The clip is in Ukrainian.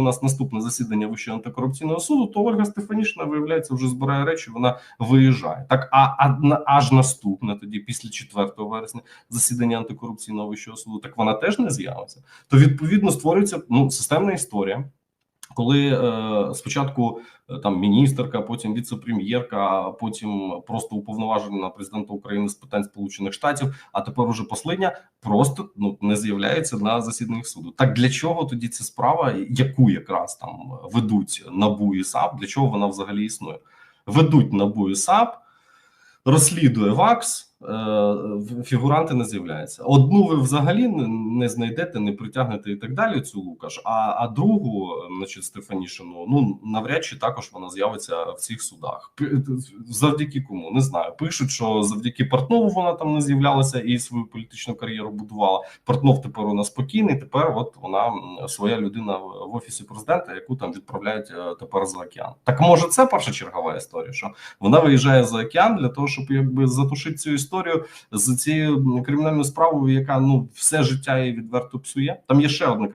у нас наступне засідання Вищого антикорупційного суду, то Ольга Стефанішна виявляється, вже збирає речі, вона виїжджає. Так, а, а аж наступне, тоді, після 4 вересня, засідання антикорупційного вищого суду, так вона теж не з'явиться. То відповідно створюється ну системна історія. Коли е, спочатку е, там міністерка, потім віце-прем'єрка, потім просто уповноважена президента України з питань Сполучених Штатів, а тепер уже послідня просто ну не з'являється на засіданнях суду. Так для чого тоді ця справа, яку якраз там ведуть НАБУ і САП? Для чого вона взагалі існує? Ведуть НАБУ і САП, розслідує ВАКС. Е, Фігуранти не з'являються. Одну ви взагалі не- знайдете, не притягнете і так далі. Цю Лукаш. А, а другу, значить, Стефанішину, ну навряд чи також вона з'явиться в цих судах. Завдяки кому не знаю. Пишуть, що завдяки Портнову вона там не з'являлася і свою політичну кар'єру будувала. Портнов тепер у нас спокійний. Тепер от вона своя людина в офісі президента, яку там відправляють е, тепер за океан. Так може це першочергова історія? Що вона виїжджає за океан для того, щоб якби затушити цю історію з цією кримінальною справою, яка ну все життя її відверто псує. Там є ще одне